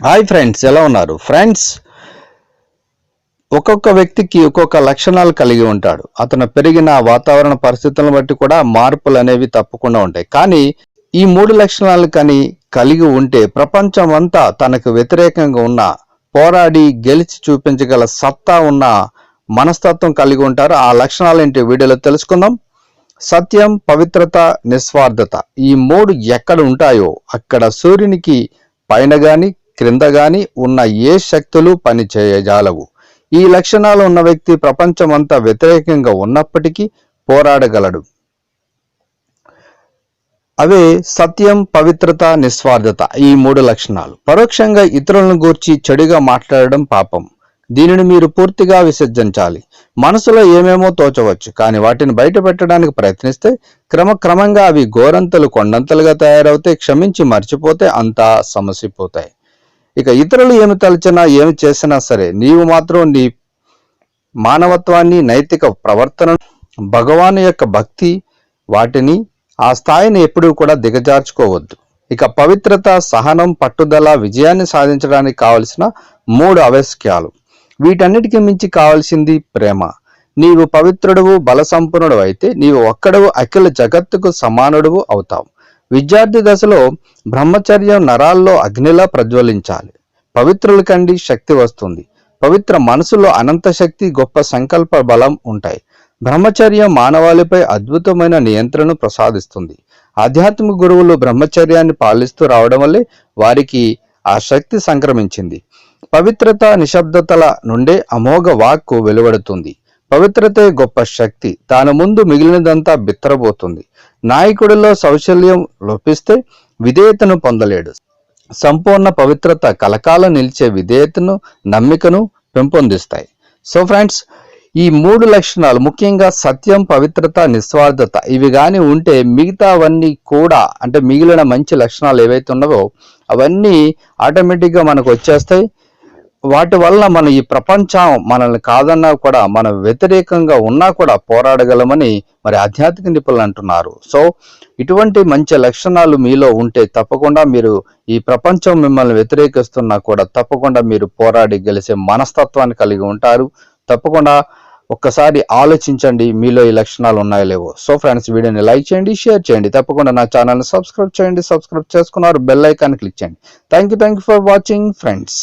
Hi friends ఎలా ఉన్నారు? Friends ఒక్కొక్క వ్యక్తికి ఒక్కొక్క లక్షణాలు కలిగి ఉంటాడు. అతను పెరిగిన వాతావరణ పరిస్థితులను బట్టి కూడా మార్పులు అనేవి తప్పకుండా ఉంటాయి. కానీ ఈ మూడు లక్షణాలు కానీ కలిగి ఉంటే ప్రపంచం అంతా తనకు వ్యతిరేకంగా ఉన్న పోరాడి గెలిచి చూపించగల సత్తా ఉన్న మనస్తత్వం కలిగి ఉంటారు. ఆ లక్షణాలు ఏంటి వీడియోలో తెలుసుకుందాం. సత్యం పవిత్రత నిస్వార్థత ఈ మూడు ఎక్కడ ఉంటాయో అక్కడ సూర్యునికి పైన గాని క్రింద గాని ఉన్న ఏ శక్తులు పని చేయజాలవు ఈ లక్షణాలు ఉన్న వ్యక్తి ప్రపంచమంతా వ్యతిరేకంగా ఉన్నప్పటికీ పోరాడగలడు. అవే సత్యం పవిత్రత నిస్వార్థత ఈ మూడు లక్షణాలు. పరోక్షంగా ఇతరులను గూర్చి చెడుగా మాట్లాడడం పాపం. దీనిని మీరు పూర్తిగా విసర్జించాలి. మనసులో ఏమేమో తోచవచ్చు కానీ వాటిని బయట పెట్టడానికి ప్రయత్నిస్తే క్రమక్రమంగా అవి గోరంతలు కొండంతలుగా తయారవుతే క్షమించి మర్చిపోతే అంతా సమసిపోతాయి. ఇక ఇతరులు ఏమి తలచినా ఏమి చేసినా సరే నీవు మాత్రం నీ మానవత్వాన్ని నైతిక ప్రవర్తన భగవాను యొక్క భక్తి వాటిని ఆ స్థాయిని ఎప్పుడూ కూడా దిగజార్చుకోవద్దు. ఇక పవిత్రత సహనం పట్టుదల విజయాన్ని సాధించడానికి కావలసిన మూడు అవశ్యాలు వీటన్నిటికీ మించి కావాల్సింది ప్రేమ. నీవు పవిత్రుడవు బలసంపన్నుడు అయితే నీవు ఒక్కడవు అఖిల జగత్తుకు సమానుడవు అవుతావు. విద్యార్థి దశలో బ్రహ్మచర్యం నరాల్లో అగ్నిలా ప్రజ్వలించాలి. పవిత్రుల కండి శక్తి వస్తుంది. పవిత్ర మనసులో అనంత శక్తి గొప్ప సంకల్ప బలం ఉంటాయి. బ్రహ్మచర్యం మానవాళిపై అద్భుతమైన నియంత్రణ ప్రసాదిస్తుంది. ఆధ్యాత్మిక గురువులు బ్రహ్మచర్యాన్ని పాలిస్తూ రావడం వల్లే వారికి ఆ శక్తి సంక్రమించింది. పవిత్రత నిశ్శబ్దతల నుండే అమోఘ వాక్కు వెలువడుతుంది. పవిత్రతే గొప్ప శక్తి. తాను ముందు మిగిలినదంతా బిత్తరబోతుంది. నాయకుడిలో సౌశల్యం లోపిస్తే విధేయతను పొందలేడు. సంపూర్ణ పవిత్రత కలకాలం నిలిచే విధేయతను నమ్మికను పెంపొందిస్తాయి. సో ఫ్రెండ్స్ ఈ మూడు లక్షణాలు ముఖ్యంగా సత్యం పవిత్రత నిస్వార్థత ఇవి కానీ ఉంటే మిగతావన్నీ కూడా అంటే మిగిలిన మంచి లక్షణాలు ఏవైతే ఉన్నావో అవన్నీ ఆటోమేటిక్గా మనకు వచ్చేస్తాయి. వాటి వల్ల మన ఈ ప్రపంచం మనల్ని కాదన్నా కూడా మన వ్యతిరేకంగా ఉన్నా కూడా పోరాడగలమని మరి ఆధ్యాత్మిక నిపుణులు అంటున్నారు. సో ఇటువంటి మంచి లక్షణాలు మీలో ఉంటే తప్పకుండా మీరు ఈ ప్రపంచం మిమ్మల్ని వ్యతిరేకిస్తున్నా కూడా తప్పకుండా మీరు పోరాడి గెలిచే మనస్తత్వాన్ని కలిగి ఉంటారు. తప్పకుండా ఒక్కసారి ఆలోచించండి మీలో ఈ లక్షణాలు ఉన్నాయో లేవో. సో ఫ్రెండ్స్ వీడియోని లైక్ చేయండి షేర్ చేయండి. తప్పకుండా నా ఛానల్ని సబ్స్క్రైబ్ చేయండి సబ్స్క్రైబ్ చేసుకున్నారు బెల్ ఐకాన్ క్లిక్ చేయండి. Thank you thank you for watching friends.